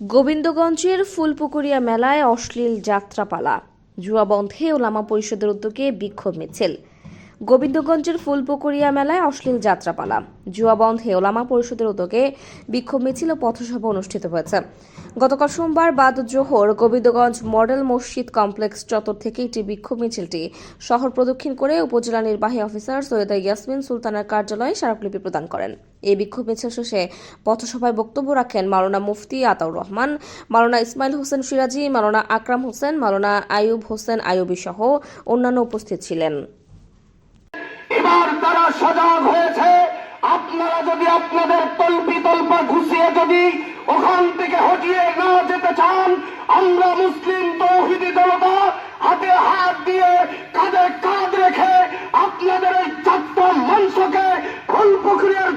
গোবিন্দগঞ্জের ফুলপুকুরিয়া মেলায় অশ্লীল যাত্রাপালা। জুয়া বন্ধে ওলামা পরিষদের উদ্যোগে বিক্ষোভ মিছিল। গোবিন্দগঞ্জের ফুলপুকুরিয়া মেলায় অশ্লীল যাত্রাপালা। জুয়া বন্ধে ওলামা পরিষদের উদ্যোগে বিক্ষোভ মিছিল ও পথসভা অনুষ্ঠিত হয়েছে। গতকাল সোমবার বাদ জোহর গোবিন্দগঞ্জ মডেল মসজিদ কমপ্লেক্স চত্বর থেকে একটি বিক্ষোভ মিছিলটি শহর প্রদক্ষিণ করে উপজেলা নির্বাহী অফিসার সৈয়দা ইয়াসমিন সুলতানের কার্যালয়ে স্মারকলিপি প্রদান করেন। এই বিক্ষোভ মিছিল শেষে পথসভায় বক্তব্য রাখেন মাওলানা মুফতি আতাউর রহমান, মাওলানা ইসমাইল হোসেন সিরাজি, মাওলানা আকরাম হোসেন, মাওলানা আয়ুব হোসেন আয়ুবী সহ অন্যান্য উপস্থিত ছিলেন। আপনাদের তল্পি তল্পা ঘুষিয়ে যদি ওখান থেকে হটিয়ে না যেতে চান, আমরা মুসলিম তৌহিদি জনতা হাতে হাত দিয়ে কাঁধে কাঁধ রেখে আপনাদের এই চারটা মঞ্চকে ফুলপুকুরের